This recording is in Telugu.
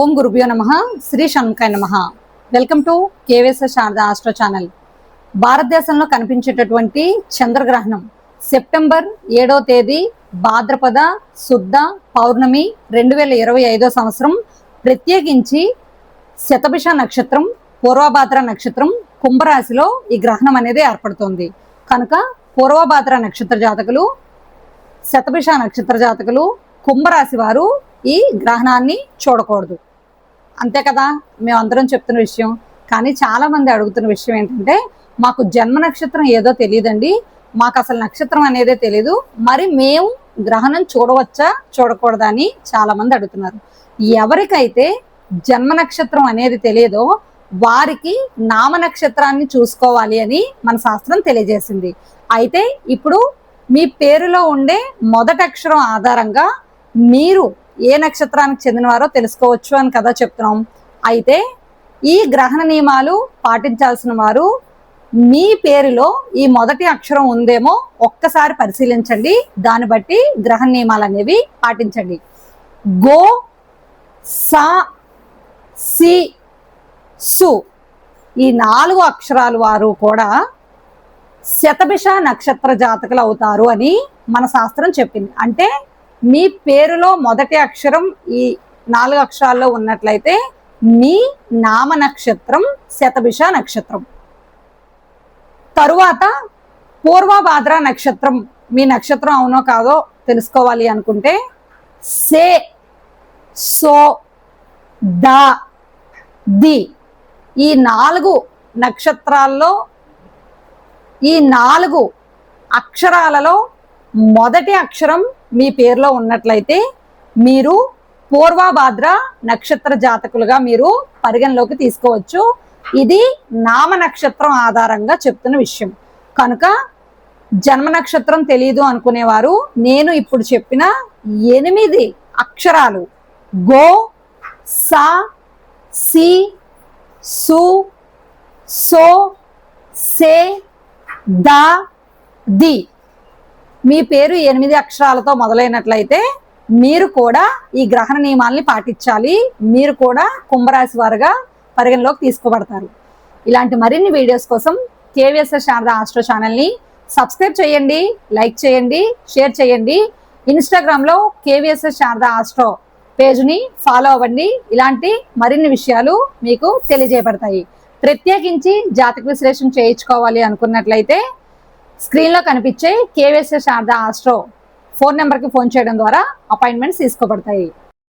ఓం గురుభ్యో నమ. శ్రీ షణ్ముఖాయ నమ. Welcome to KVS Sharada astro channel భారతదేశంలో కనిపించేటటువంటి చంద్రగ్రహణం సెప్టెంబర్ ఏడవ తేదీ భాద్రపద శుద్ధ పౌర్ణమి రెండు వేల ఇరవై ఐదో సంవత్సరం. ప్రత్యేకించి శతభిష నక్షత్రం పూర్వభాద్ర నక్షత్రం కుంభరాశిలో ఈ గ్రహణం అనేది ఏర్పడుతుంది. కనుక పూర్వభాద్ర నక్షత్ర జాతకులు శతభిష నక్షత్ర జాతకులు కుంభరాశి వారు ఈ గ్రహణాన్ని చూడకూడదు. అంతే కదా? మేమందరం చెప్తున్న విషయం. కానీ చాలామంది అడుగుతున్న విషయం ఏంటంటే మాకు జన్మ నక్షత్రం ఏదో తెలియదండి మాకు అసలు నక్షత్రం అనేదే తెలియదు మరి మేము గ్రహణం చూడవచ్చా? చూడకూడదా అని చాలామంది అడుగుతున్నారు. ఎవరికైతే జన్మ నక్షత్రం అనేది తెలియదో వారికి నామ నక్షత్రాన్ని చూసుకోవాలి అని మన శాస్త్రం తెలియజేసింది. అయితే ఇప్పుడు మీ పేరులో ఉండే మొదటి అక్షరం ఆధారంగా మీరు ఏ నక్షత్రానికి చెందినవారో తెలుసుకోవచ్చు అని కదా చెప్తున్నాం. అయితే ఈ గ్రహణ నియమాలు పాటించాల్సిన వారు మీ పేరులో ఈ మొదటి అక్షరం ఉందేమో ఒక్కసారి పరిశీలించండి. దాన్ని బట్టి గ్రహణ నియమాలు అనేవి పాటించండి. గో సా సి సు ఈ నాలుగు అక్షరాలు వారు కూడా శతభిష నక్షత్ర జాతకులు అవుతారు అని మన శాస్త్రం చెప్పింది. అంటే మీ పేరులో మొదటి అక్షరం ఈ నాలుగు అక్షరాల్లో ఉన్నట్లయితే మీ నామ నక్షత్రం శతభిష నక్షత్రం. తరువాత పూర్వభాద్ర నక్షత్రం. మీ నక్షత్రం అవునో కాదో తెలుసుకోవాలి అనుకుంటే సే సో ద ది. ఈ నాలుగు నక్షత్రాల్లో ఈ నాలుగు అక్షరాలలో మొదటి అక్షరం మీ పేరులో ఉన్నట్లయితే మీరు పూర్వభాద్ర నక్షత్ర జాతకులుగా మీరు పరిగణలోకి తీసుకోవచ్చు. ఇది నామ నక్షత్రం ఆధారంగా చెప్తున్న విషయం. కనుక జన్మ నక్షత్రం తెలియదు అనుకునేవారు నేను ఇప్పుడు చెప్పిన ఎనిమిది అక్షరాలు గో సా సి సు సో సే ద ది. మీ పేరు ఎనిమిది అక్షరాలతో మొదలైనట్లయితే మీరు కూడా ఈ గ్రహణ నియమాల్ని పాటించాలి. మీరు కూడా కుంభరాశి వారుగా పరిగణలోకి తీసుకోబడతారు. ఇలాంటి మరిన్ని వీడియోస్ కోసం కేవీఎస్ఎస్ శారద ఆస్ట్రో ఛానల్ని సబ్స్క్రైబ్ చేయండి లైక్ చేయండి షేర్ చేయండి. ఇన్స్టాగ్రామ్లో కేవీఎస్ఎస్ శారద ఆస్ట్రో పేజ్ని ఫాలో అవ్వండి. ఇలాంటి మరిన్ని విషయాలు మీకు తెలియజేయబడతాయి. ప్రత్యేకించి జాతక విశ్లేషణ చేయించుకోవాలి అనుకున్నట్లయితే స్క్రీన్లో కనిపించే కేవీఎస్ఎస్ శారదా ఆస్ట్రో ఫోన్ నెంబర్కి ఫోన్ చేయడం ద్వారా అపాయింట్మెంట్స్ తీసుకోబడతాయి.